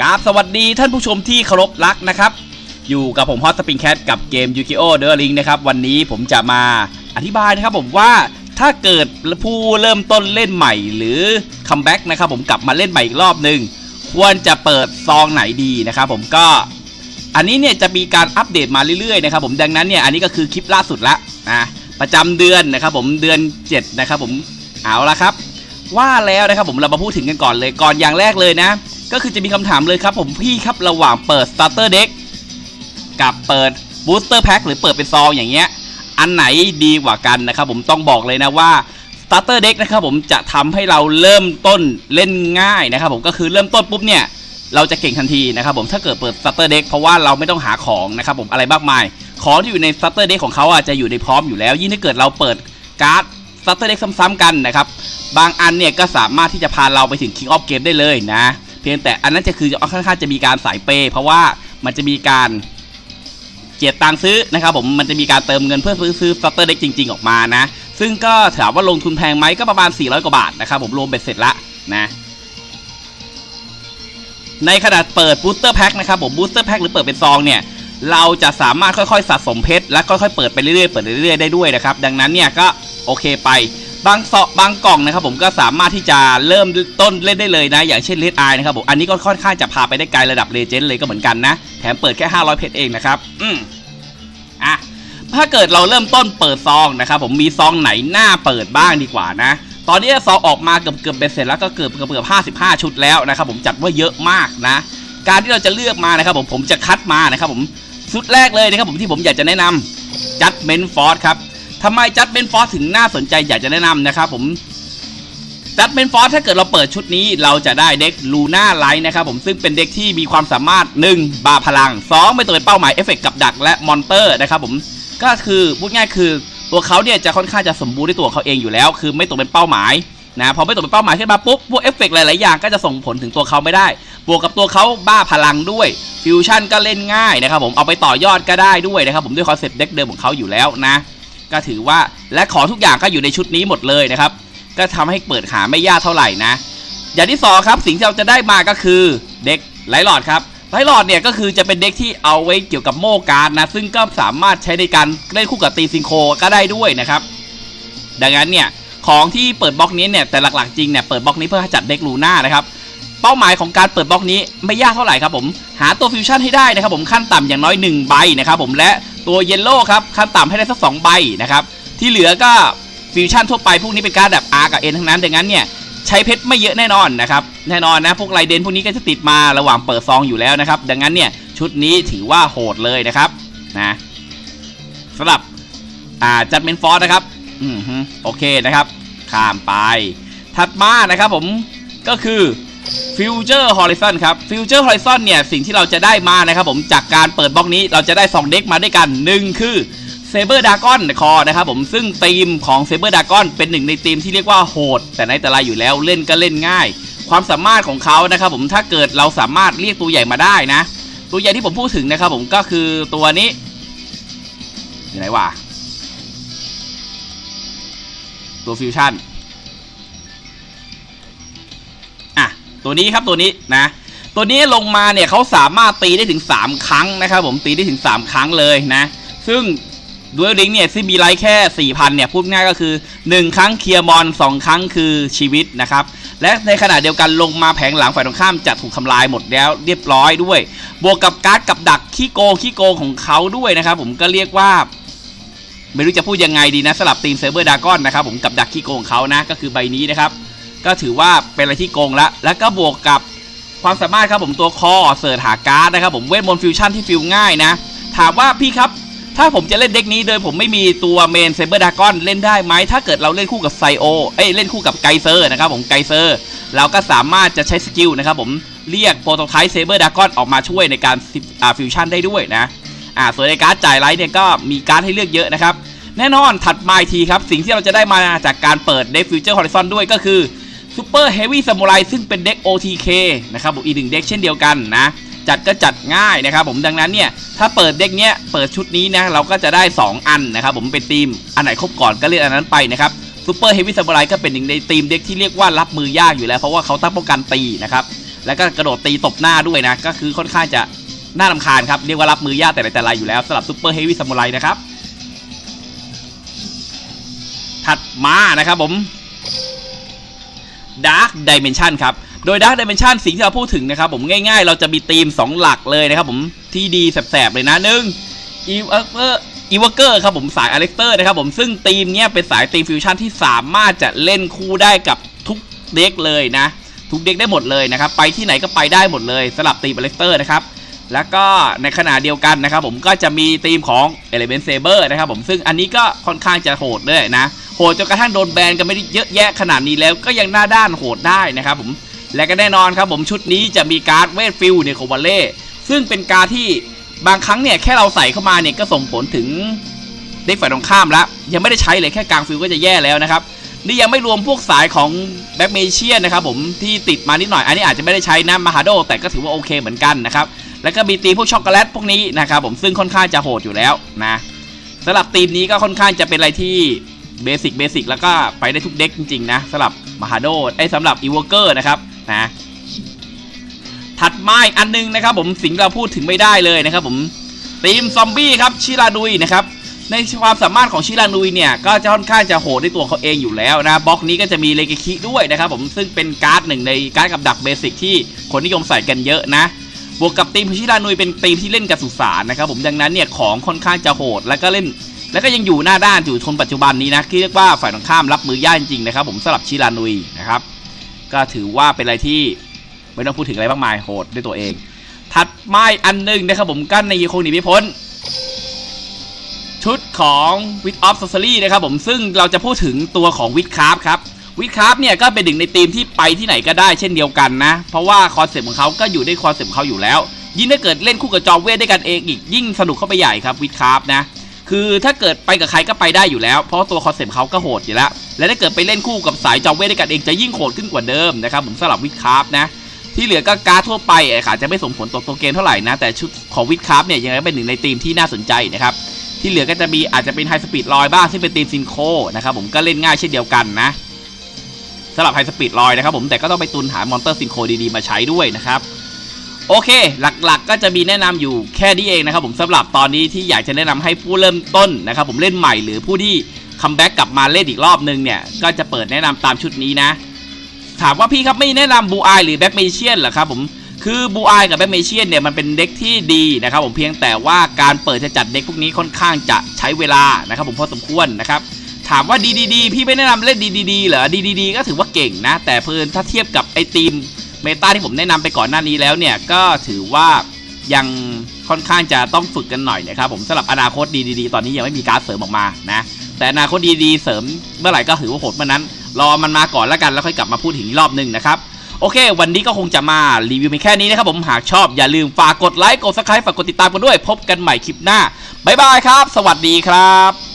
กราบสวัสดีท่านผู้ชมที่เคารพรักนะครับ อยู่กับผมฮอตสปริงแคทกับเกมยูกิโอเดอร์ลิงนะครับ วันนี้ผมจะมาอธิบายนะครับผมว่าถ้าเกิดผู้เริ่มต้นเล่นใหม่หรือคัมแบ็กนะครับผมกลับมาเล่นใหม่อีกรอบหนึ่งควรจะเปิดซองไหนดีนะครับผมก็ อันนี้เนี่ยจะมีการอัปเดตมาเรื่อยๆนะครับผมดังนั้นเนี่ยอันนี้ก็คือคลิปล่าสุดละนะประจำเดือนนะครับผมเดือน 7 นะครับผมเอาละครับ ว่าแล้วนะครับผมเรามาพูดถึงกันก่อนเลยก่อนอย่างแรกเลยนะ ก็คือจะมีคำถามเลยครับผมพี่ครับระหว่างเปิด starter deck กับเปิด booster pack หรือเปิดเป็นซองอย่างเงี้ย อันไหนดีกว่ากันนะครับผมต้องบอกเลยนะว่า starter deck นะครับผมจะทำให้เราเริ่มต้นเล่นง่ายนะครับผมก็คือเริ่มต้นปุ๊บเนี่ยเราจะเก่งทันทีนะครับผมถ้าเกิดเปิด starter deck เพราะว่าเราไม่ต้องหาของนะครับผมอะไรมากมาย ของที่อยู่ใน starter deck ของเขาอะจะอยู่ในพร้อมอยู่แล้ว ยิ่งถ้าเกิดเราเปิดการ์ด starter deck ซ้ำๆกันนะครับบางอันเนี่ยก็สามารถที่จะพาเราไปถึง king of game ได้เลยนะ พียงแต่อันนั้นจะคือค่อนข้างจะมีการสายเปย์เพราะว่ามันจะมีการเจียดตังซื้อนะครับผมมันจะมีการเติมเงินเพื่อซื้อซื้อ starter deck จริง ๆ ออกมานะ ซึ่งก็ถามว่าลงทุนแพงไหมก็ประมาณ 400 กว่าบาทนะครับผมรวมเบ็ดเสร็จละนะในขนาดเปิดบูสเตอร์แพ็คนะครับผมบูสเตอร์แพ็คหรือเปิดเป็นซองเนี่ยเราจะสามารถค่อยๆสะสมเพชรและค่อยๆเปิดไปเรื่อยๆเปิดเรื่อยๆได้ด้วยนะครับดังนั้นเนี่ยก็โอเคไป บางเสาะบางกล่องนะครับผมก็สามารถที่จะเริ่มต้นเล่นได้เลยนะ อย่างเช่นเลดไอนะครับผมอันนี้ก็ค่อนข้างจะพาไปได้ไกลระดับเลเจนด์เลยก็เหมือนกันนะ แถมเปิดแค่ 500 เพชรเองนะครับ อืมอะถ้าเกิดเราเริ่มต้นเปิดซองนะครับผมมีซองไหนหน้าเปิดบ้างดีกว่านะตอนนี้ซองออกมาเกือบเกือบเบ็ดเสร็จแล้วก็เกือบเกือบเกือบห้าสิบห้าชุดแล้วนะครับผมจัดว่าเยอะมากนะ การที่เราจะเลือกมานะครับผมผมจะคัดมานะครับผมชุดแรกเลยนะครับผมที่ผมอยากจะแนะนำจัดเมนฟอร์ดครับ ทำไมจัดเมนฟอร์ดถึงน่าสนใจอยากจะแนะนำนะครับผมจัดเมนฟอร์ดถ้าเกิดเราเปิดชุดนี้เราจะได้เด็กลูน่าไลท์นะครับผมซึ่งเป็นเด็กที่มีความสามารถ 1 บาพลัง 2 ไม่ตัวเป็นเป้าหมายเอฟเฟกกับดักและมอนเตอร์นะครับผมก็คือพูดง่ายคือตัวเขาเนี่ยจะค่อนข้างจะสมบูรณ์ด้วยตัวเขาเองอยู่แล้ว คือไม่ตกเป็นเป้าหมายนะพอไม่ตกเป็นเป้าหมายขึ้นมาปุ๊บพวกเอฟเฟกต์หลาย ๆ อย่างก็จะส่งผลถึงตัวเขาไม่ได้ บวกกับตัวเขาบ้าพลังด้วยฟิวชั่นก็เล่นง่ายนะครับผมเอาไปต่อยอดก็ได้ด้วยนะครับผมด้วยคอนเซ็ปต์เด็กเดิมของเขาอยู่แล้วนะ ก็ถือว่าและของทุกอย่างก็อยู่ในชุดนี้หมดเลยนะครับ ก็ทำให้เปิดหาไม่ยากเท่าไหร่นะ อย่างที่สองครับสิ่งที่เราจะได้มาก็คือเด็กไลหลอดครับไลหลอดเนี่ยก็คือจะเป็นเด็กที่เอาไว้เกี่ยวกับโม่การ์นะ ซึ่งก็สามารถใช้ในการเล่นคู่กับตีซิงโคก็ได้ด้วยนะครับ ดังนั้นเนี่ยของที่เปิดบล็อกนี้เนี่ยแต่หลักๆจริงเนี่ยเปิดบล็อกนี้เพื่อจัดเด็กลูน่านะครับเป้าหมายของการเปิดบล็อกนี้ไม่ยากเท่าไหร่ครับผม หาตัวฟิวชั่นให้ได้นะครับผมขั้นต่ำอย่างน้อย 1 ใบนะครับผมและ ตัวเยลโล่ครับขั้นต่ำให้ได้สัก2ใบนะครับที่เหลือก็ฟิวชั่นทั่วไปพวกนี้เป็นการแบบ R กับ N ทั้งนั้นดังนั้นเนี่ยใช้เพชรไม่เยอะแน่นอนนะครับแน่นอนนะพวกไรเดนพวกนี้ก็จะติดมาระหว่างเปิดซองอยู่แล้วนะครับดังนั้นเนี่ยชุดนี้ถือว่าโหดเลยนะครับนะสำหรับอ่าจัดเมนฟอร์นะครับอืมโอเคนะครับข้ามไป ถัดมานะครับผมก็คือ Future Horizon ครับ Future Horizon เนี่ย สิ่งที่เราจะได้มานะครับผมจากการเปิดบล็อกนี้เราจะได้ 2 เด็กมาด้วยกัน 1 คือ Saber Dragon คอนะครับผมซึ่งธีมของ Saber Dragon เป็นหนึ่งในธีมที่เรียกว่าโหด แต่ในแต่ละอยู่แล้วเล่นก็เล่นง่าย ความสามารถของเขานะครับผมถ้าเกิดเราสามารถเรียกตัวใหญ่มาได้นะ ตัวใหญ่ที่ผมพูดถึงนะครับผมก็คือตัวนี้อยู่ไหนวะตัวฟิวชั่น ตัวนี้ครับตัวนี้นะ ตัวนี้ลงมาเนี่ยเขาสามารถตีได้ถึง 3 ครั้งนะครับ ผมตีได้ถึง 3 ครั้งเลยนะ ซึ่งด้วยลิงเนี่ยที่มีไลท์แค่ 4,000เนี่ยพูดง่ายก็คือ 1 ครั้งเคลียร์มอน 2 ครั้งคือชีวิตนะครับ และในขณะเดียวกันลงมาแผงหลังฝ่ายตรงข้ามจะถูกทำลายหมดแล้วเรียบร้อยด้วย บวกกับการ์ดกับดักขี้โกงขี้โกงของเขาด้วยนะครับ ผมก็เรียกว่า ไม่รู้จะพูดยังไงดีนะสลับทีมเซเบอร์ดากอนนะครับผมกับดักขี้โกงของเขานะก็คือใบนี้นะครับ ก็ถือว่าเป็นอะไรที่โกงล้วแล้วก็บวกกับความสามารถครับผมตัวคอเสิร์ชหาการ์ดนะครับผมเวทมนต์ฟิวชั่นที่ฟิวง่ายนะ ถามว่าพี่ครับ ถ้าผมจะเล่นเด็กนี้โดยผมไม่มีตัวเมนเซเบอร์ดากอนเล่นได้ไหม ถ้าเกิดเราเล่นคู่กับไซโอเอ้ยเล่นคู่กับไกเซอร์นะครับผมไกเซอร์เราก็สามารถจะใช้สกิลนะครับผมเรียกโปรโตไทป์เซเบอร์ดากอนออกมาช่วยในการฟิวชั่นได้ด้วยนะอ่าส่วนในการ์ดจ่ายไลท์เนี่ยก็มีการ์ดให้เลือกเยอะนะครับแน่นอนถัดมาทีครับสิ่งที่เราจะได้มาจากการเปิดเด็กฟิวเจอร์ฮอริซอนด้วยก็คือ ซูเปอร์เฮฟวี่ซามูไรซึ่งเป็นเด็ก OTK นะครับผมอีกหนึ่งเด็กเช่นเดียวกันนะ จัดก็จัดง่ายนะครับผมดังนั้นเนี่ย ถ้าเปิดเด็กเนี้ยเปิดชุดนี้นะ เราก็จะได้ 2 อันนะครับผมเป็นทีม อันไหนครบก่อนก็เล่นอันนั้นไปนะครับซูเปอร์เฮฟวี่ซามูไรก็เป็นหนึ่งในทีมเด็กที่เรียกว่ารับมือยากอยู่แล้ว เพราะว่าเขาตั้งป้องกันตีนะครับแล้วก็กระโดดตีตบหน้าด้วยนะ ก็คือค่อนข้างจะน่ารำคาญครับ เรียกว่ารับมือยากแต่ไหนแต่ไรอยู่แล้วสำหรับซูเปอร์เฮฟวี่ซามูไรนะครับ ถัดมานะครับผม Dark Dimension ครับ โดย Dark Dimension สิ่งที่เราพูดถึงนะครับผมง่ายๆ เราจะมีธีม 2 หลักเลยนะครับผมที่ดีแสบๆ เลยนะหนึ่ง e v o k e r e v o k e r ครับผมสายอเล็กเตอร์นะครับผมซึ่งธีมเนี้ยเป็นสายธีมฟิวชั่นที่สามารถจะเล่นคู่ได้กับทุกเด็กเลยนะ ทุกเด็กได้หมดเลยนะครับ ไปที่ไหนก็ไปได้หมดเลยสลับธีมอเล็กเตอร์นะครับแล้วก็ในขณะเดียวกันนะครับผมก็จะมีธีมของ Element Saber นะครับผมซึ่งอันนี้ก็ค่อนข้างจะโหดด้วยนะ โหดจนกระทั่งโดนแบนกันไม่ได้เยอะแยะขนาดนี้แล้วก็ยังหน้าด้านโหดได้นะครับผมและก็แน่นอนครับผมชุดนี้จะมีการ์ดเวทฟิลในโควาเล่ซึ่งเป็นการ์ดที่บางครั้งเนี่ยแค่เราใส่เข้ามาเนี่ยก็ส่งผลถึงเด็กฝ่ายตรงข้ามแล้ว ยังไม่ได้ใช้เลยแค่กลางฟิลก็จะแย่แล้วนะครับนี่ยังไม่รวมพวกสายของแบ็กเมเชียนะครับผมที่ติดมานิดหน่อย อันนี้อาจจะไม่ได้ใช้นะมาฮาโดแต่ก็ถือว่าโอเคเหมือนกันนะครับแล้วก็มีตีพวกช็อกโกแลตพวกนี้นะครับผมซึ่งค่อนข้างจะโหดอยู่แล้วนะสำหรับทีมนี้ก็ค่อนข้างจะเป็นอะไรที่ เบสิกเบสิกแล้วก็ไปได้ทุกเด็กจริงๆนะสำหรับมาฮาโดไอ้สำหรับอีวอร์เกอร์นะครับนะถัดมาอีกอันนึงนะครับ ผมสิ่งเราพูดถึงไม่ได้เลยนะครับ ผมทีมซอมบี้ครับชิราดุยนะครับในความสามารถของชิรานุยเนี่ย ก็จะค่อนข้างจะโหดด้วยตัวเขาเองอยู่แล้วนะบล็อกนี้ก็จะมีเลกิคิด้วยนะครับผมซึ่งเป็นการ์ดหนึ่งในการ์ดกับดักเบสิกที่คนนิยมใส่กันเยอะนะ บวกกับทีมชิรานุยเป็นทีมที่เล่นกับสุสานนะครับผมดังนั้นเนี่ยของค่อนข้างจะโหด แล้วก็เล่น แล้วก็ยังอยู่หน้าด้านอยู่ทนปัจจุบันนี้นะที่เรียกว่าฝ่ายตรงข้ามรับมือยากจริงๆนะครับ ผมสำหรับชิรานุยนะครับ ก็ถือว่าเป็นอะไรที่ไม่ต้องพูดถึงอะไรมากมายโหดด้วยตัวเอง ถัดมาอันหนึงนะครับผมกั้นในคงหนีไม่พ้น ชุดของ Wit of Sorcery นะครับผมซึ่งเราจะพูดถึงตัวของ Wit Craft ครับ Wit Craft เนี่ยก็เป็นหนึ่งในทีมที่ไปที่ไหนก็ได้เช่นเดียวกันนะ เพราะว่าคอนเซ็ปต์ของเขาก็อยู่ในคอนเซ็ปต์ของเขาอยู่แล้ว ยิ่งถ้าเกิดเล่นคู่กับจอมเวทด้วยกันเองอีกยิ่งสนุกเข้าไปใหญ่ครับ Wit Craft นะ คือถ้าเกิดไปกับใครก็ไปได้อยู่แล้ว เพราะตัวคอนเซ็ปต์เขาก็โหดอยู่แล้ว และถ้าเกิดไปเล่นคู่กับสายจอมเวทด้วยกันเองจะยิ่งโหดขึ้นกว่าเดิมนะครับผมสำหรับ Wit Craft นะ ที่เหลือก็การ์ดทั่วไปอาจจะไม่สมผลต่อตัวเกมเท่าไหร่นะ แต่ชุดของวิดคาราฟเนี่ยยังไงเป็นหนึ่งในทีมที่น่าสนใจนะครับ ที่เหลือก็จะมีอาจจะเป็นไฮสปีดลอยบ้างซึ่งเป็นทีมซินโคนะครับผมก็เล่นง่ายเช่นเดียวกันนะสำหรับไฮสปีดลอยนะครับผมแต่ก็ต้องไปตุนหามอนเตอร์ซินโคดีๆมาใช้ด้วยนะครับ โอเค หลักๆ ก็จะมีแนะนำอยู่แค่นี้เองนะครับผมสำหรับตอนนี้ที่อยากจะแนะนำให้ผู้เริ่มต้นนะครับผมเล่นใหม่หรือผู้ที่คัมแบ็กกลับมาเล่นอีกรอบนึงเนี่ย ก็จะเปิดแนะนำตามชุดนี้นะ ถามว่าพี่ครับไม่แนะนำบูอายหรือแบ็กเมเชียนเหรอครับผมคือบูอายกับแบ็กเมเชียนเนี่ยมันเป็นเด็กที่ดีนะครับผมเพียงแต่ว่าการเปิดจะจัดเด็กพวกนี้ค่อนข้างจะใช้เวลานะครับผมพอสมควรนะครับถามว่าดีดีพี่ไม่แนะนำเล่นดีดีเหรอดีดีดีก็ถือว่าเก่งนะ แต่เพิ่นถ้าเทียบกับไอทีม เมตาที่ผมแนะนำไปก่อนหน้านี้แล้วเนี่ยก็ถือว่ายังค่อนข้างจะต้องฝึกกันหน่อยนะครับผมสำหรับอนาคตดีดีตอนนี้ยังไม่มีการดเสริมออกมานะแต่อนาคตดีๆเสริมเมื่อไหร่ก็ถือว่าโหดเมื่อนั้น รอมันมาก่อนแล้วกันแล้วค่อยกลับมาพูดถึงอีกรอบหนึ่งนะครับโอเค วันนี้ก็คงจะมารีวิวเพียงแค่นี้นะครับผมหากชอบอย่าลืมฝากกดไลค์กดซับสไครต์ฝากกดติดตามกันด้วย พบกันใหม่คลิปหน้า บ๊ายบายครับ สวัสดีครับ